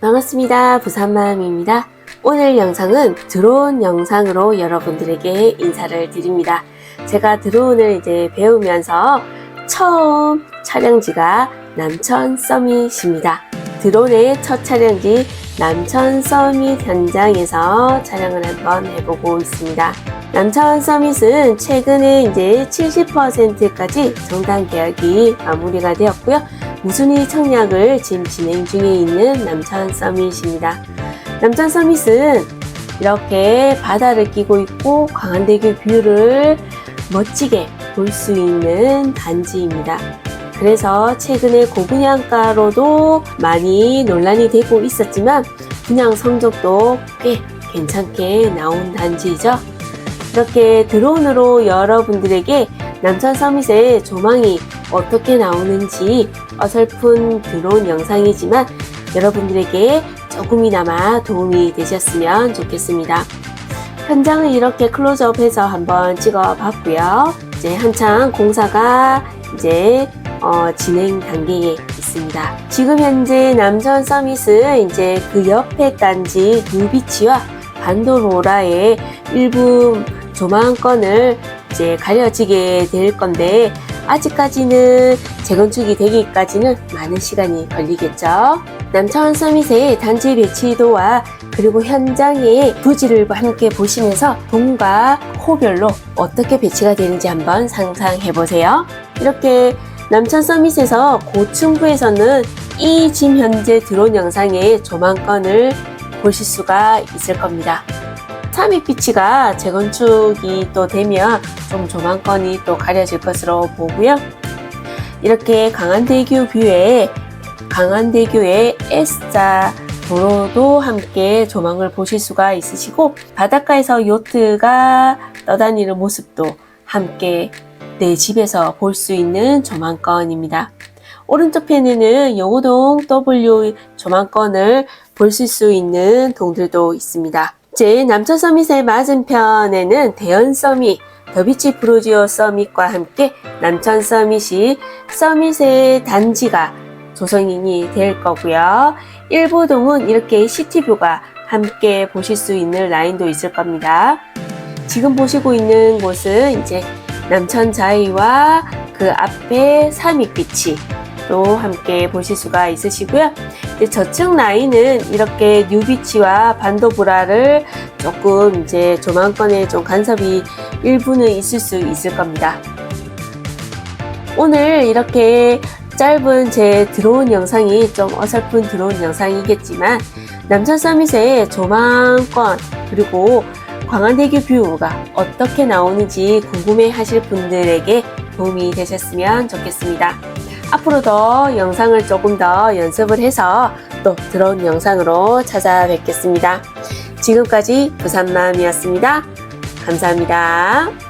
반갑습니다. 부산맘입니다. 오늘 영상은 드론 영상으로 여러분들에게 인사를 드립니다. 제가 드론을 이제 배우면서 처음 촬영지가 남천 서밋입니다. 드론의 첫 촬영지 남천 서밋 현장에서 촬영을 한번 해보고 있습니다. 남천 서밋은 최근에 이제 70%까지 정단 계약이 마무리가 되었고요. 무순위 청약을 지금 진행 중에 있는 남천 서밋입니다. 남천 서밋은 이렇게 바다를 끼고 있고 광안대교 뷰를 멋지게 볼 수 있는 단지입니다. 그래서 최근에 고분양가로도 많이 논란이 되고 있었지만 분양 성적도 꽤 괜찮게 나온 단지이죠. 이렇게 드론으로 여러분들에게 남천 서밋의 조망이 어떻게 나오는지 어설픈 드론 영상이지만 여러분들에게 조금이나마 도움이 되셨으면 좋겠습니다. 현장을 이렇게 클로즈업해서 한번 찍어 봤고요. 이제 한창 공사가 이제 어, 진행 단계에 있습니다. 지금 현재 남천 서밋은 이제 그 옆에 단지 뉴비치와 반도로라의 일부 조망권을 이제 가려지게 될 건데 아직까지는 재건축이 되기까지는 많은 시간이 걸리겠죠. 남천 서밋의 단지 배치도와 그리고 현장의 부지를 함께 보시면서 동과 호별로 어떻게 배치가 되는지 한번 상상해 보세요. 이렇게 남천 서밋에서 고층부에서는 이 지금 현재 드론 영상의 조망권을 보실 수가 있을 겁니다. 삼익비치가 재건축이 또 되면 좀 조망권이 또 가려질 것으로 보고요. 이렇게 강한대교 뷰에 강한대교의 S자 도로도 함께 조망을 보실 수가 있으시고 바닷가에서 요트가 떠다니는 모습도 함께 내 집에서 볼 수 있는 조망권입니다. 오른쪽 편에는 영호동 W 조망권을 보실 수 있는 동들도 있습니다. 이제 남천 서밋의 맞은편에는 대연 서밋, 더비치 프로지오 서밋과 함께 남천 서밋이 서밋의 단지가 조성이 될 거고요. 일부동은 이렇게 시티뷰가 함께 보실 수 있는 라인도 있을 겁니다. 지금 보시고 있는 곳은 이제 남천 자이와 그 앞에 삼익비치 또 함께 보실 수가 있으시고요. 이제 저층 라인은 이렇게 뉴비치와 반도브라를 조금 이제 조망권에 좀 간섭이 일부는 있을 수 있을 겁니다. 오늘 이렇게 짧은 제 드론 영상이 좀 어설픈 드론 영상이겠지만 남천 서밋의 조망권 그리고 광안대교 뷰가 어떻게 나오는지 궁금해 하실 분들에게 도움이 되셨으면 좋겠습니다. 앞으로도 영상을 조금 더 연습을 해서 또 드론 영상으로 찾아뵙겠습니다. 지금까지 부산맘이었습니다. 감사합니다.